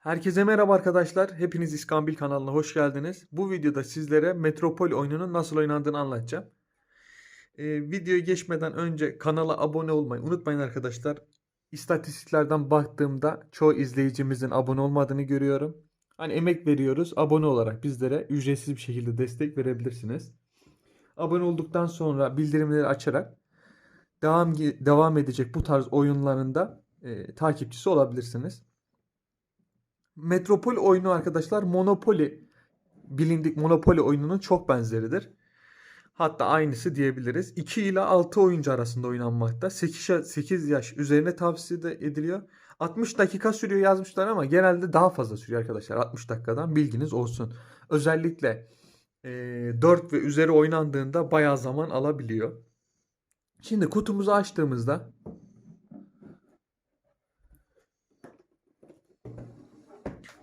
Herkese merhaba arkadaşlar. Hepiniz İskambil kanalına hoş geldiniz. Bu videoda sizlere Metropol oyununun nasıl oynandığını anlatacağım. Ee, videoya geçmeden önce kanala abone olmayı unutmayın arkadaşlar. İstatistiklerden baktığımda çoğu izleyicimizin abone olmadığını görüyorum. Hani emek veriyoruz. Abone olarak bizlere ücretsiz bir şekilde destek verebilirsiniz. Abone olduktan sonra bildirimleri açarak devam devam edecek bu tarz oyunlarında e, takipçisi olabilirsiniz. Metropol oyunu arkadaşlar Monopoly bilindik Monopoly oyununun çok benzeridir. Hatta aynısı diyebiliriz. 2 ile 6 oyuncu arasında oynanmakta. 8, 8 yaş üzerine tavsiye ediliyor. 60 dakika sürüyor yazmışlar ama genelde daha fazla sürüyor arkadaşlar. 60 dakikadan bilginiz olsun. Özellikle e, 4 ve üzeri oynandığında bayağı zaman alabiliyor. Şimdi kutumuzu açtığımızda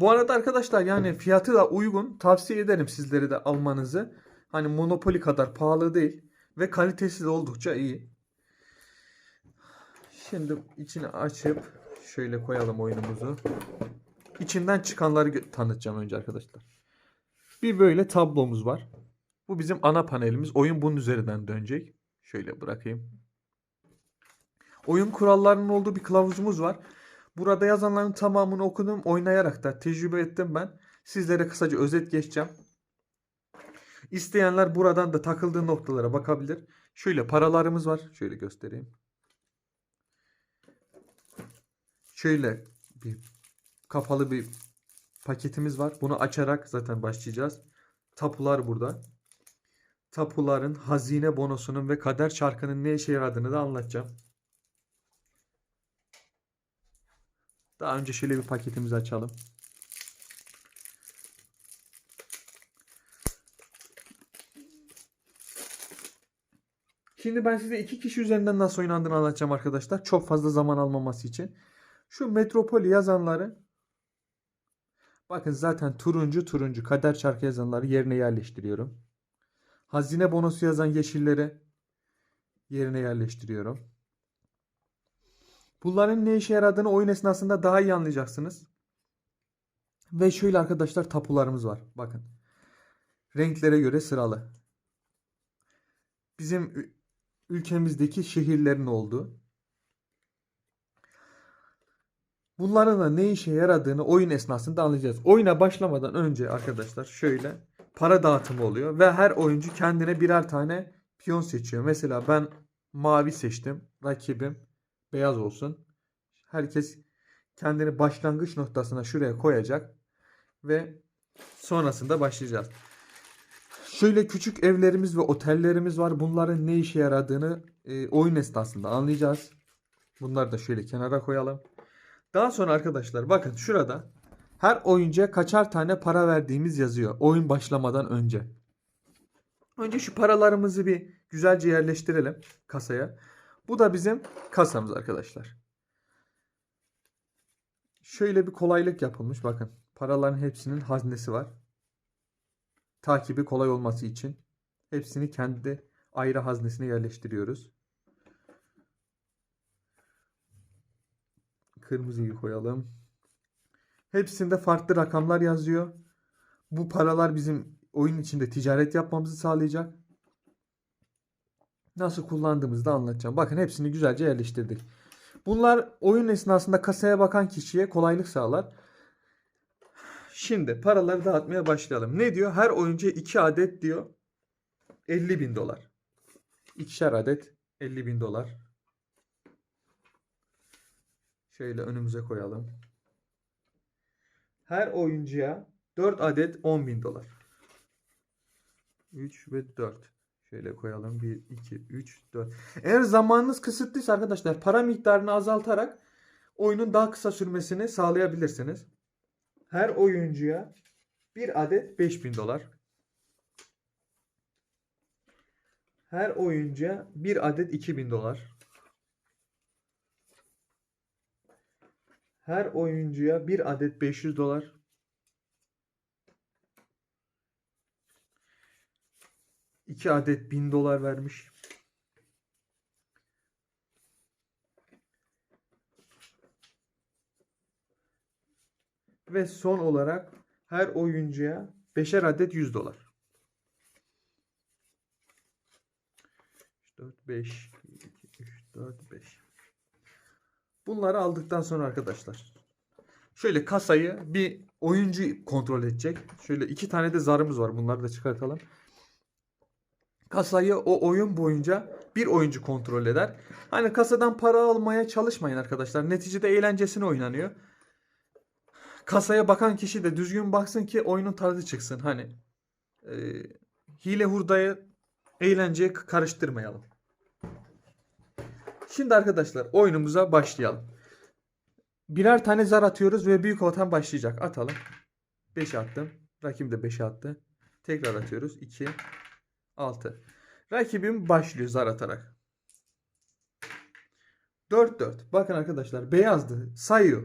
Bu arada arkadaşlar yani fiyatı da uygun. Tavsiye ederim sizlere de almanızı. Hani Monopoly kadar pahalı değil. Ve kalitesi de oldukça iyi. Şimdi içini açıp şöyle koyalım oyunumuzu. İçinden çıkanları tanıtacağım önce arkadaşlar. Bir böyle tablomuz var. Bu bizim ana panelimiz. Oyun bunun üzerinden dönecek. Şöyle bırakayım. Oyun kurallarının olduğu bir kılavuzumuz var. Burada yazanların tamamını okudum. Oynayarak da tecrübe ettim ben. Sizlere kısaca özet geçeceğim. İsteyenler buradan da takıldığı noktalara bakabilir. Şöyle paralarımız var. Şöyle göstereyim. Şöyle bir kapalı bir paketimiz var. Bunu açarak zaten başlayacağız. Tapular burada. Tapuların hazine bonosunun ve kader çarkının ne işe yaradığını da anlatacağım. Daha önce şöyle bir paketimizi açalım. Şimdi ben size iki kişi üzerinden nasıl oynandığını anlatacağım arkadaşlar. Çok fazla zaman almaması için. Şu Metropoli yazanları bakın zaten turuncu turuncu kader çarkı yazanları yerine yerleştiriyorum. Hazine bonosu yazan yeşilleri yerine yerleştiriyorum. Bunların ne işe yaradığını oyun esnasında daha iyi anlayacaksınız. Ve şöyle arkadaşlar tapularımız var. Bakın. Renklere göre sıralı. Bizim ülkemizdeki şehirlerin olduğu. Bunların da ne işe yaradığını oyun esnasında anlayacağız. Oyuna başlamadan önce arkadaşlar şöyle para dağıtımı oluyor ve her oyuncu kendine birer tane piyon seçiyor. Mesela ben mavi seçtim. Rakibim beyaz olsun. Herkes kendini başlangıç noktasına şuraya koyacak ve sonrasında başlayacağız. Şöyle küçük evlerimiz ve otellerimiz var. Bunların ne işe yaradığını e, oyun esnasında anlayacağız. Bunları da şöyle kenara koyalım. Daha sonra arkadaşlar bakın şurada her oyuncuya kaçar tane para verdiğimiz yazıyor. Oyun başlamadan önce. Önce şu paralarımızı bir güzelce yerleştirelim kasaya. Bu da bizim kasamız arkadaşlar. Şöyle bir kolaylık yapılmış bakın. Paraların hepsinin haznesi var. Takibi kolay olması için hepsini kendi ayrı haznesine yerleştiriyoruz. Kırmızıyı koyalım. Hepsinde farklı rakamlar yazıyor. Bu paralar bizim oyun içinde ticaret yapmamızı sağlayacak. Nasıl kullandığımızı da anlatacağım. Bakın hepsini güzelce yerleştirdik. Bunlar oyun esnasında kasaya bakan kişiye kolaylık sağlar. Şimdi paraları dağıtmaya başlayalım. Ne diyor? Her oyuncuya 2 adet diyor. 50 bin dolar. İkişer adet 50 bin dolar. Şöyle önümüze koyalım. Her oyuncuya 4 adet 10 bin dolar. 3 ve 4. Şöyle koyalım. 1, 2, 3, 4. Eğer zamanınız kısıtlıysa arkadaşlar para miktarını azaltarak oyunun daha kısa sürmesini sağlayabilirsiniz. Her oyuncuya bir adet 5000 dolar. Her oyuncuya bir adet 2000 dolar. Her oyuncuya bir adet 500 dolar. iki adet 1000 dolar vermiş. Ve son olarak her oyuncuya beşer adet 100 dolar. 4, 5, 2, 3, 4, 5. Bunları aldıktan sonra arkadaşlar. Şöyle kasayı bir oyuncu kontrol edecek. Şöyle iki tane de zarımız var. Bunları da çıkartalım. Kasayı o oyun boyunca bir oyuncu kontrol eder. Hani kasadan para almaya çalışmayın arkadaşlar. Neticede eğlencesine oynanıyor. Kasaya bakan kişi de düzgün baksın ki oyunun tadı çıksın. Hani e, hile hurdayı eğlenceye karıştırmayalım. Şimdi arkadaşlar oyunumuza başlayalım. Birer tane zar atıyoruz ve büyük otan başlayacak. Atalım. 5 attım. Rakibim de 5 attı. Tekrar atıyoruz. 2 6. Rakibim başlıyor zar atarak. 4 4. Bakın arkadaşlar beyazdı. Sayıyor.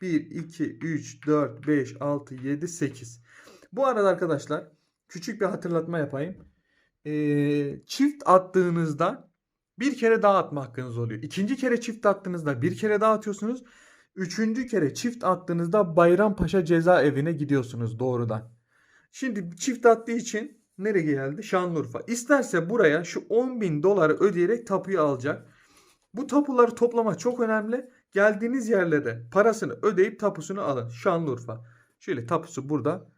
1 2 3 4 5 6 7 8. Bu arada arkadaşlar küçük bir hatırlatma yapayım. Ee, çift attığınızda bir kere daha atma hakkınız oluyor. İkinci kere çift attığınızda bir kere daha atıyorsunuz. Üçüncü kere çift attığınızda Bayrampaşa cezaevine gidiyorsunuz doğrudan. Şimdi çift attığı için nereye geldi? Şanlıurfa. İsterse buraya şu 10 bin doları ödeyerek tapuyu alacak. Bu tapuları toplama çok önemli. Geldiğiniz yerlere parasını ödeyip tapusunu alın. Şanlıurfa. Şöyle tapusu burada.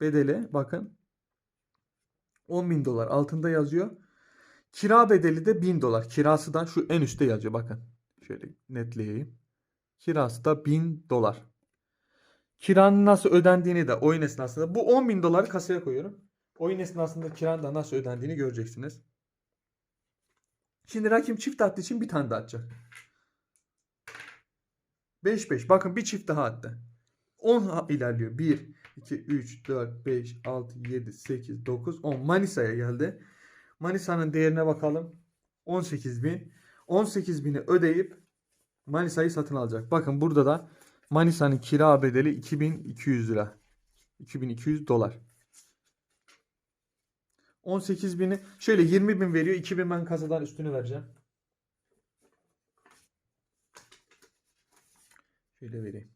Bedeli bakın. 10 bin dolar altında yazıyor. Kira bedeli de 1000 dolar. Kirası da şu en üstte yazıyor bakın. Şöyle netleyeyim. Kirası da 1000 dolar. Kiranın nasıl ödendiğini de oyun esnasında bu 10 bin doları kasaya koyuyorum. Oyun esnasında kiranın da nasıl ödendiğini göreceksiniz. Şimdi rakip çift attığı için bir tane daha atacak. 5 5. Bakın bir çift daha attı. 10 ilerliyor. 1 2 3 4 5 6 7 8 9 10 Manisa'ya geldi. Manisa'nın değerine bakalım. 18 bin. 18 bini ödeyip Manisa'yı satın alacak. Bakın burada da Manisa'nın kira bedeli 2200 lira. 2200 dolar. 18 bini şöyle 20 bin veriyor. 2000 ben kasadan üstünü vereceğim. Şöyle vereyim.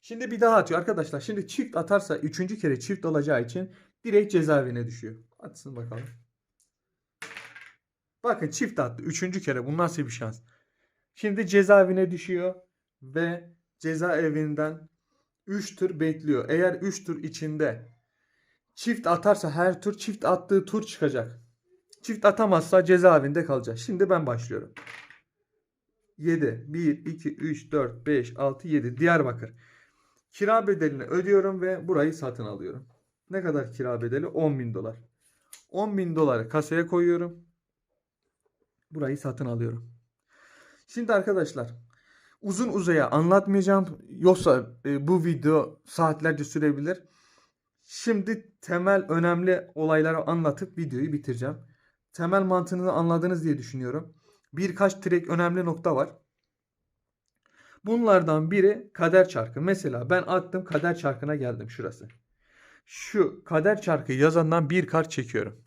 Şimdi bir daha atıyor arkadaşlar. Şimdi çift atarsa üçüncü kere çift olacağı için direkt cezaevine düşüyor. Atsın bakalım. Bakın çift attı. Üçüncü kere. Bu nasıl bir şans? Şimdi cezaevine düşüyor ve cezaevinden 3 tur bekliyor. Eğer 3 tur içinde çift atarsa her tur çift attığı tur çıkacak. Çift atamazsa cezaevinde kalacak. Şimdi ben başlıyorum. 7, 1, 2, 3, 4, 5, 6, 7 Diyarbakır. Kira bedelini ödüyorum ve burayı satın alıyorum. Ne kadar kira bedeli? 10 bin dolar. 10 bin doları kasaya koyuyorum. Burayı satın alıyorum. Şimdi arkadaşlar uzun uzaya anlatmayacağım. Yoksa e, bu video saatlerce sürebilir. Şimdi temel önemli olayları anlatıp videoyu bitireceğim. Temel mantığını anladınız diye düşünüyorum. Birkaç direkt önemli nokta var. Bunlardan biri kader çarkı. Mesela ben attım kader çarkına geldim şurası. Şu kader çarkı yazandan bir kart çekiyorum.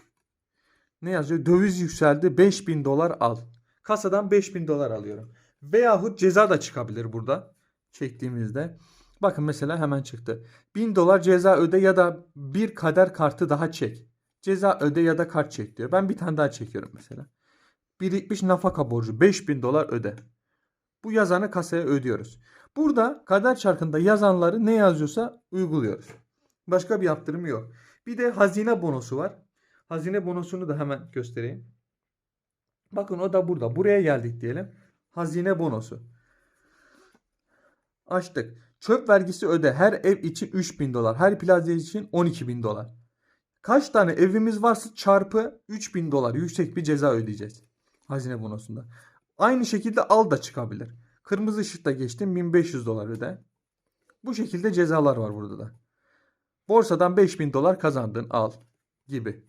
Ne yazıyor? Döviz yükseldi 5000 dolar al. Kasadan 5000 dolar alıyorum. Veyahut ceza da çıkabilir burada. Çektiğimizde. Bakın mesela hemen çıktı. 1000 dolar ceza öde ya da bir kader kartı daha çek. Ceza öde ya da kart çek diyor. Ben bir tane daha çekiyorum mesela. Birikmiş nafaka borcu 5000 dolar öde. Bu yazanı kasaya ödüyoruz. Burada kader çarkında yazanları ne yazıyorsa uyguluyoruz. Başka bir yaptırım yok. Bir de hazine bonosu var. Hazine bonosunu da hemen göstereyim. Bakın o da burada. Buraya geldik diyelim. Hazine bonosu. Açtık. Çöp vergisi öde. Her ev için 3000 dolar. Her plaza için 12000 dolar. Kaç tane evimiz varsa çarpı 3000 dolar yüksek bir ceza ödeyeceğiz. Hazine bonosunda. Aynı şekilde al da çıkabilir. Kırmızı ışıkta geçtim 1500 dolar öde. Bu şekilde cezalar var burada da. Borsadan 5000 dolar kazandın al gibi.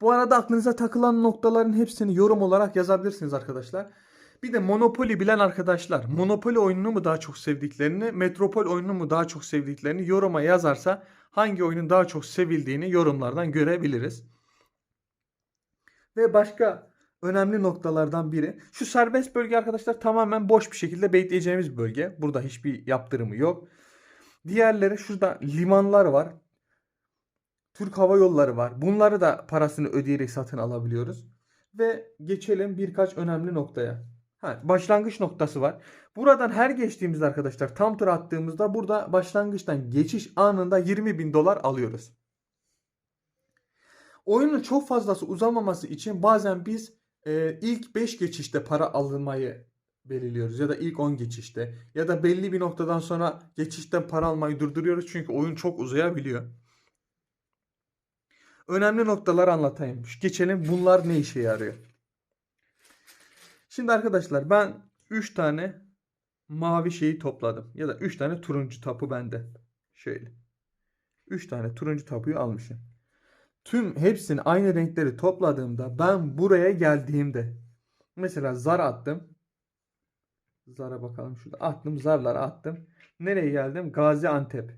Bu arada aklınıza takılan noktaların hepsini yorum olarak yazabilirsiniz arkadaşlar. Bir de Monopoly bilen arkadaşlar Monopoly oyununu mu daha çok sevdiklerini, Metropol oyununu mu daha çok sevdiklerini yoruma yazarsa hangi oyunun daha çok sevildiğini yorumlardan görebiliriz. Ve başka önemli noktalardan biri. Şu serbest bölge arkadaşlar tamamen boş bir şekilde bekleyeceğimiz bölge. Burada hiçbir yaptırımı yok. Diğerleri şurada limanlar var. Türk Hava Yolları var. Bunları da parasını ödeyerek satın alabiliyoruz. Ve geçelim birkaç önemli noktaya. Ha, başlangıç noktası var. Buradan her geçtiğimizde arkadaşlar tam tur attığımızda burada başlangıçtan geçiş anında 20 bin dolar alıyoruz. Oyunun çok fazlası uzamaması için bazen biz e, ilk 5 geçişte para almayı belirliyoruz ya da ilk 10 geçişte ya da belli bir noktadan sonra geçişten para almayı durduruyoruz çünkü oyun çok uzayabiliyor. Önemli noktalar anlatayım. Geçelim bunlar ne işe yarıyor. Şimdi arkadaşlar ben 3 tane mavi şeyi topladım ya da 3 tane turuncu tapu bende. Şöyle. 3 tane turuncu tapuyu almışım. Tüm hepsini aynı renkleri topladığımda ben buraya geldiğimde mesela zar attım. Zara bakalım şurada. Attım zarları attım. Nereye geldim? Gaziantep.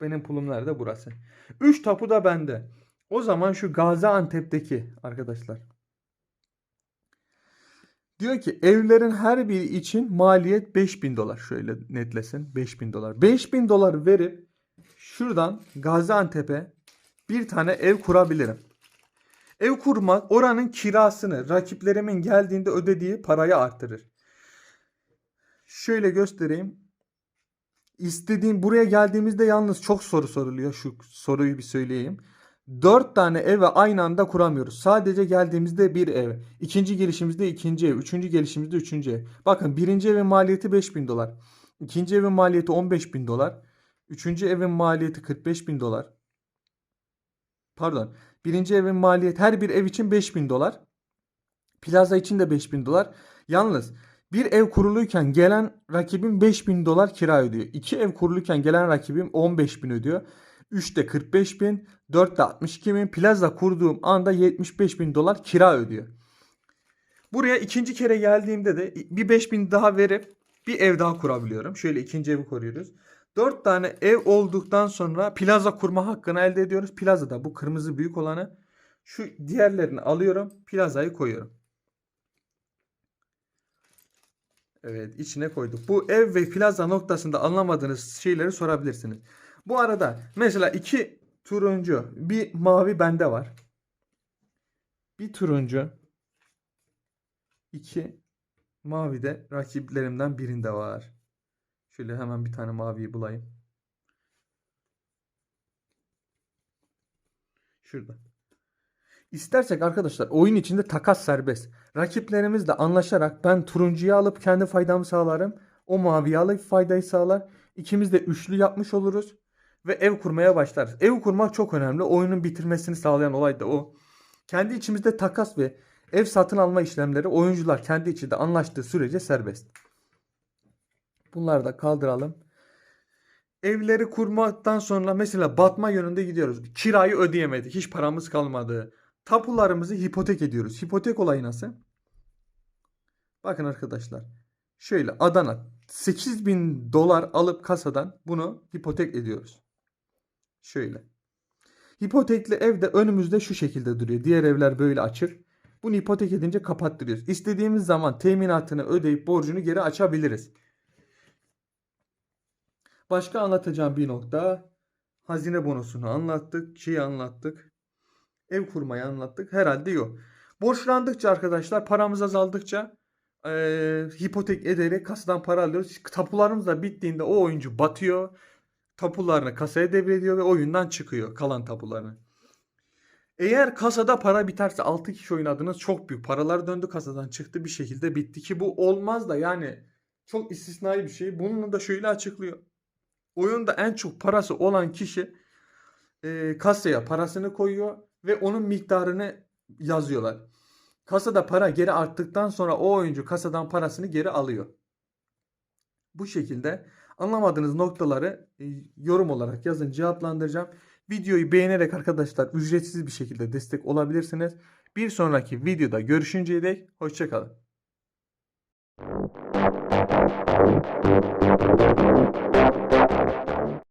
Benim pulum nerede? Burası. 3 tapu da bende. O zaman şu Gaziantep'teki arkadaşlar. Diyor ki evlerin her biri için maliyet 5000 dolar. Şöyle netlesin. 5000 dolar. 5000 dolar verip şuradan Gaziantep'e bir tane ev kurabilirim. Ev kurmak oranın kirasını rakiplerimin geldiğinde ödediği parayı artırır. Şöyle göstereyim. İstediğim buraya geldiğimizde yalnız çok soru soruluyor. Şu soruyu bir söyleyeyim. 4 tane eve aynı anda kuramıyoruz. Sadece geldiğimizde bir ev. ikinci gelişimizde ikinci ev. Üçüncü gelişimizde üçüncü ev. Bakın birinci evin maliyeti 5000 dolar. İkinci evin maliyeti 15 bin dolar. Üçüncü evin maliyeti 45 bin dolar. Pardon. Birinci evin maliyeti her bir ev için 5000 dolar. Plaza için de 5000 dolar. Yalnız bir ev kuruluyken gelen rakibim 5000 dolar kira ödüyor. İki ev kuruluyken gelen rakibim 15 bin ödüyor. 3'te 45 bin, 4'te 62 bin. Plaza kurduğum anda 75 bin dolar kira ödüyor. Buraya ikinci kere geldiğimde de bir 5 bin daha verip bir ev daha kurabiliyorum. Şöyle ikinci evi kuruyoruz. 4 tane ev olduktan sonra plaza kurma hakkını elde ediyoruz. Plazada bu kırmızı büyük olanı şu diğerlerini alıyorum. Plazayı koyuyorum. Evet içine koyduk. Bu ev ve plaza noktasında anlamadığınız şeyleri sorabilirsiniz. Bu arada mesela iki turuncu bir mavi bende var. Bir turuncu iki mavi de rakiplerimden birinde var. Şöyle hemen bir tane maviyi bulayım. Şurada. İstersek arkadaşlar oyun içinde takas serbest. Rakiplerimizle anlaşarak ben turuncuyu alıp kendi faydamı sağlarım. O maviyi alıp faydayı sağlar. İkimiz de üçlü yapmış oluruz. Ve ev kurmaya başlarız. Ev kurmak çok önemli. Oyunun bitirmesini sağlayan olay da o. Kendi içimizde takas ve ev satın alma işlemleri oyuncular kendi içinde anlaştığı sürece serbest. Bunları da kaldıralım. Evleri kurmaktan sonra mesela batma yönünde gidiyoruz. Kirayı ödeyemedik. Hiç paramız kalmadı. Tapularımızı hipotek ediyoruz. Hipotek olayı nasıl? Bakın arkadaşlar. Şöyle Adana 8000 dolar alıp kasadan bunu hipotek ediyoruz. Şöyle. Hipotekli ev de önümüzde şu şekilde duruyor. Diğer evler böyle açık. Bunu hipotek edince kapattırıyoruz. İstediğimiz zaman teminatını ödeyip borcunu geri açabiliriz. Başka anlatacağım bir nokta hazine bonusunu anlattık, şeyi anlattık. Ev kurmayı anlattık. Herhalde yok. Borçlandıkça arkadaşlar paramız azaldıkça e, hipotek ederek kasadan para alıyoruz. Tapularımız da bittiğinde o oyuncu batıyor. Tapularını kasaya devrediyor ve oyundan çıkıyor kalan tapularını. Eğer kasada para biterse 6 kişi oynadınız çok büyük paralar döndü kasadan çıktı bir şekilde bitti ki bu olmaz da yani çok istisnai bir şey. Bunu da şöyle açıklıyor oyunda en çok parası olan kişi e, kasaya parasını koyuyor ve onun miktarını yazıyorlar. Kasada para geri arttıktan sonra o oyuncu kasadan parasını geri alıyor. Bu şekilde anlamadığınız noktaları e, yorum olarak yazın cevaplandıracağım. Videoyu beğenerek arkadaşlar ücretsiz bir şekilde destek olabilirsiniz. Bir sonraki videoda görüşünceye dek hoşçakalın.